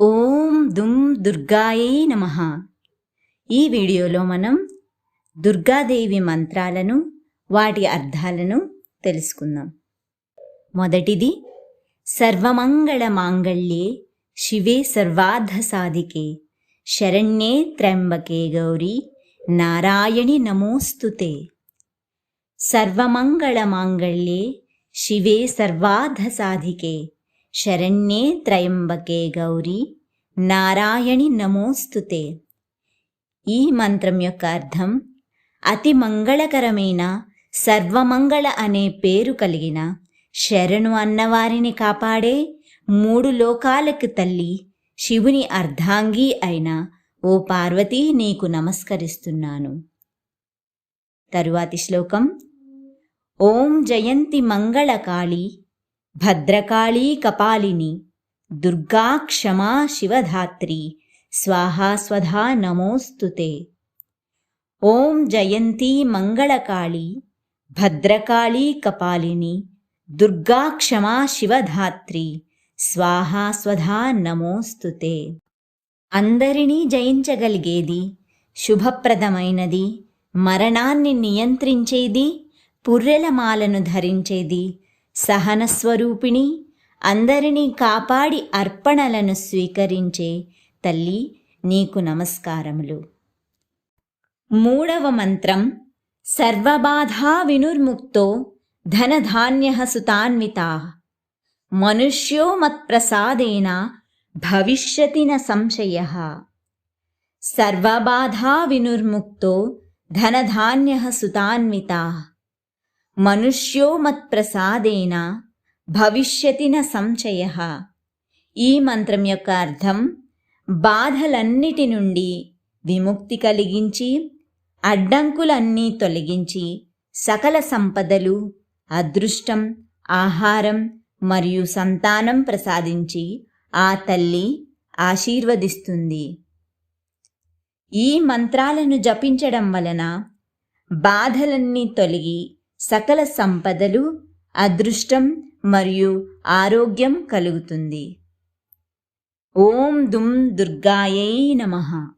ఓం దుమ్ దుర్గాయే నమ. ఈ వీడియోలో మనం దుర్గాదేవి మంత్రాలను వాటి అర్థాలను తెలుసుకుందాం. మొదటిది సర్వమంగళ మాంగళ్యే శివే సర్వార్థ సాధికే శరణ్యే త్ర్యంబకే గౌరీ నారాయణి నమోస్తుతే. సర్వమంగళ మాంగళ్యే శివే సర్వార్థ సాధికే శరణ్యే త్రయంబకే గౌరీ. నారాయణి నమోస్తుతే ఈ మంత్రం యొక్క అర్థం అతి మంగళకరమైన సర్వమంగళ అనే పేరు కలిగిన శరణు అన్నవారిని కాపాడే మూడు లోకాలకు తల్లి శివుని అర్ధాంగి అయిన ఓ పార్వతీ నీకు నమస్కరిస్తున్నాను. తరువాతి శ్లోకం ఓం జయంతి మంగళకాళి. భద్రకాళీ కపాలిని దుర్గా క్షమా శివధాత్రి స్వాహా స్వధా నమోస్తుతే ఓం జయంతి మంగళకాళి భద్రకాళీ కపాలిని దుర్గా క్షమా శివధాత్రి స్వాహా స్వధా నమోస్తుతే అందరినీ జయించగలిగేది శుభప్రదమైనది మరణాన్ని నియంత్రించేది పుర్రెలమాలను ధరించేది సహనస్వరూపిణి అందరినీ కాపాడి అర్పణలను స్వీకరించే తల్లి నీకు నమస్కారములు. మూడవ మంత్రం సర్వబాధా వినుర్ముక్తో ధనధాన్య సుతాన్వితా. మనుష్యో మత్ప్రసాదేన భవిష్యతి న సంశయ. సర్వబాధా వినుర్ముక్తో ధనధాన్య సుతాన్వితా. మనుష్యో మత్ప్రసాదేన భవిష్యతి న ఈ మంత్రం యొక్క అర్థం బాధలన్నిటి నుండి విముక్తి కలిగించి అడ్డంకులన్నీ తొలగించి సకల సంపదలు అదృష్టం ఆహారం మరియు సంతానం ప్రసాదించి ఆ తల్లి ఆశీర్వదిస్తుంది. ఈ మంత్రాలను జపించడం వలన బాధలన్నీ తొలగి సకల సంపదలు అదృష్టం మరియు ఆరోగ్యం కలుగుతుంది. ఓం దుమ్ దుర్గాయై నమః.